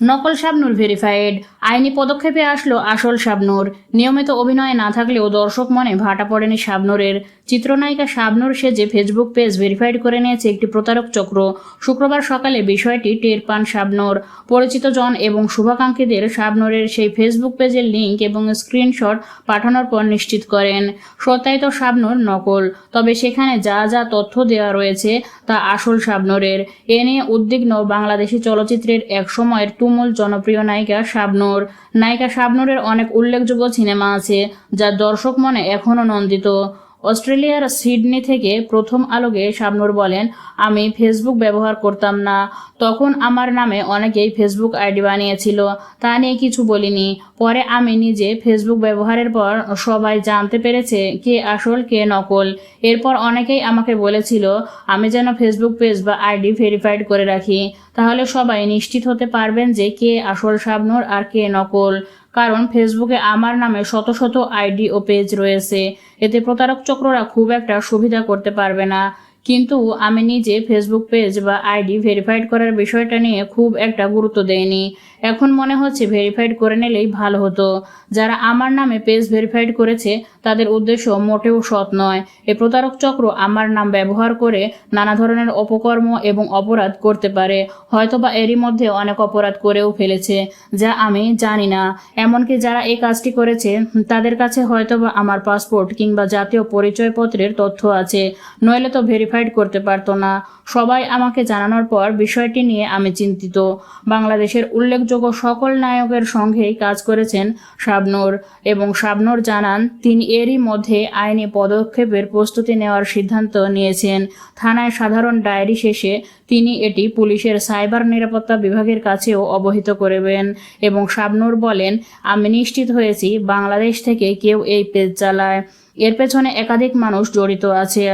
নকল শাবনুর ভেরিফাইড আইনি পদক্ষেপে আসলো আসল শাবনুর। নিয়মিত অভিনয়ে না থাকলেও দর্শক মনে ভাটা পড়েনি শাবনুরের। চিত্রনায়িকা শাবনুর সেজে ফেসবুক পেজ ভেরিফাইড করে নিয়েছে একটি প্রতারক চক্র। শুক্রবার সকালে বিষয়টি টের পান শাবনুর। পরিচিত জন এবং শুভাকাঙ্ক্ষীদের শাবনুরের সেই ফেসবুক পেজের লিঙ্ক এবং স্ক্রিনশট পাঠানোর পর নিশ্চিত করেন। সত্যায়িত শাবনুর নকল। তবে সেখানে যা যা তথ্য দেওয়া রয়েছে তা আসল শাবনুরের। এ নিয়ে উদ্বিগ্ন বাংলাদেশি চলচ্চিত্রের এক সময়ের তুমুল জনপ্রিয় নায়িকা শাবনুর। নায়িকা শাবনুরের অনেক উল্লেখযোগ্য সিনেমা আছে যা দর্শক মনে এখনও নন্দিত। অস্ট্রেলিয়ার সিডনি থেকে প্রথম আলোকে শাবনুর বলেন, আমি ফেসবুক ব্যবহার করতাম না। তখন আমার নামে অনেকেই ফেসবুক আইডি বানিয়েছিল। তা নিয়ে কিছু বলিনি। পরে আমি নিজে ফেসবুক ব্যবহারের পর সবাই জানতে পেরেছে কে আসল, কে নকল। এরপর অনেকেই আমাকে বলেছিল, আমি যেন ফেসবুক পেজ বা আইডি ভেরিফাইড করে রাখি। তাহলে সবাই নিশ্চিত হতে পারবেন যে কে আসল শাবনুর আর কে নকল। কারণ ফেসবুকে আমার নামে শত শত আইডি ও পেজ রয়েছে। এতে প্রতারক চক্ররা খুব একটা সুবিধা করতে পারবে না। কিন্তু আমি নিজে ফেসবুক পেজ বা আইডি ভেরিফাইড করার বিষয়টা নিয়ে খুব একটা গুরুত্ব দেইনি। এখন মনে হচ্ছে ভেরিফাইড করে নিলেই ভালো হতো। যারা আমার নামে পেজ ভেরিফাইড করেছে, তাদের উদ্দেশ্য মোটেও সৎ নয়। এ প্রতারক চক্র আমার নাম ব্যবহার করে নানা ধরনের অপকর্ম এবং অপরাধ করতে পারে। হয়তোবা এরই মধ্যে অনেক অপরাধ করেও ফেলেছে, যা আমি জানি না। এমনকি যারা এই কাজটি করেছে, তাদের কাছে হয়তোবা আমার পাসপোর্ট কিংবা জাতীয় পরিচয়পত্রের তথ্য আছে। নইলে তো ভেরিফাইড করতে পারতো না। সবাই আমাকে জানানোর পর বিষয়টি নিয়ে আমি চিন্তিত। বাংলাদেশের উল্লেখযোগ্য সকল নায়কের সঙ্গেই কাজ করেছেন শাবনূর এবং শাবনূর জানান, তিনি এরই মধ্যে আইনি পদক্ষেপের প্রস্তুতি নেওয়ার সিদ্ধান্ত নিয়েছেন। থানায় সাধারণ ডায়েরি শেষে তিনি এটি পুলিশের সাইবার নিরাপত্তা বিভাগের কাছেও অবহিত করবেন এবং শাবনূর বলেন, আমি নিশ্চিত হয়েছি বাংলাদেশ থেকে কেউ এই পেজ চালায়। এর পেছনে একাধিক মানুষ জড়িত আছে।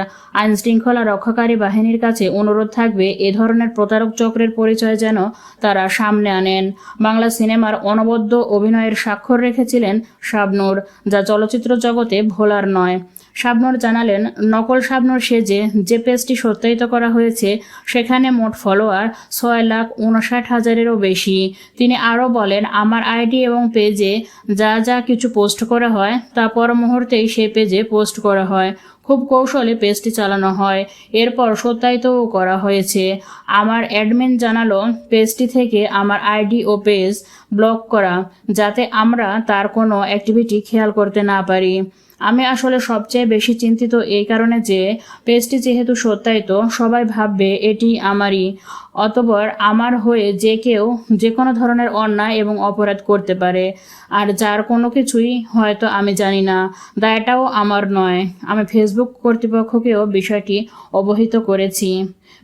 আইন শৃঙ্খলা রক্ষাকারী বাহিনীর কাছে অনুরোধ থাকবে এ ধরনের প্রতারক চক্রের পরিচয় যেন তারা সামনে আনেন। বাংলা সিনেমার অনবদ্য অভিনয়ের স্বাক্ষর রেখেছিলেন শাবনূর, যা চলচ্চিত্র জগতে ভোলার নয়। শাবনূর জানালেন, নকল শাবনূর সেজে যে পেজটি সত্যায়িত করা হয়েছে, সেখানে মোট ফলোয়ার ছয় লাখ উনষাট হাজারেরও বেশি। তিনি আরও বলেন, আমার আইডি এবং পেজে যা যা কিছু পোস্ট করা হয়, তা পর মুহূর্তেই সেই পেজে পোস্ট করা হয় খুব কৌশলে পেজটি চালানো হয়। এরপর সত্যায়িতও করা হয়েছে। আমার অ্যাডমিন জানালো, পেজটি থেকে আমার আইডি ও পেজ ব্লক করা, যাতে আমরা তার কোনো অ্যাক্টিভিটি খেয়াল করতে না পারি। আমি আসলে সবচেয়ে বেশি চিন্তিত এই কারণে যে, পেজটি যেহেতু সত্যায়িত সবাই ভাববে এটি আমারই। অতপর আমার হয়ে যে কেউ যে কোনো ধরনের অন্যায় এবং অপরাধ করতে পারে। আর যার কোনো কিছুই হয়তো আমি জানি না। দায়টাও আমার নয়। আমি ফেসবুক কর্তৃপক্ষকেও বিষয়টি অবহিত করেছি।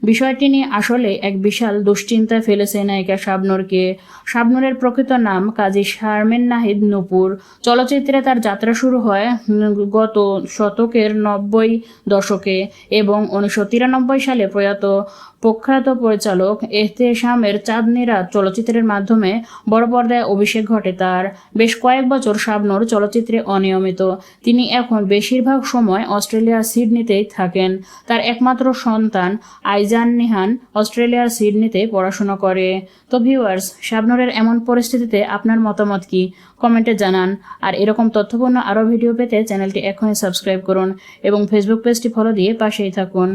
বিষয়টি নিয়ে আসলে এক বিশাল দুশ্চিন্তায় ফেলেছে নায়িকা শাবনুরকে। শাবনুরের প্রকৃত নাম কাজী শারমিন নাহিদ নূপুর। চলচ্চিত্রে তার যাত্রা শুরু হয় গত শতকের নব্বই দশকে এবং উনিশশো তিরানব্বই সালে প্রয়াত প্রখ্যাত পরিচালক এহতেশামের চাঁদনি রাত চলচ্চিত্রের মাধ্যমে বড় পর্দায় অভিষেক ঘটে তার। বেশ কয়েক বছর শাবনুর চলচ্চিত্রে অনিয়মিত। তিনি এখন বেশিরভাগ সময় অস্ট্রেলিয়ার সিডনিতেই থাকেন। তার একমাত্র সন্তান আইজান নিহান অস্ট্রেলিয়ার সিডনিতে পড়াশোনা করে। তো ভিউয়ার্স, শাবনরের এমন পরিস্থিতিতে আপনার মতামত কি? কমেন্টে জানান। আর এরকম তথ্যপূর্ণ আরও ভিডিও পেতে চ্যানেলটি এখনই সাবস্ক্রাইব করুন এবং ফেসবুক পেজটি ফলো দিয়ে পাশেই থাকুন।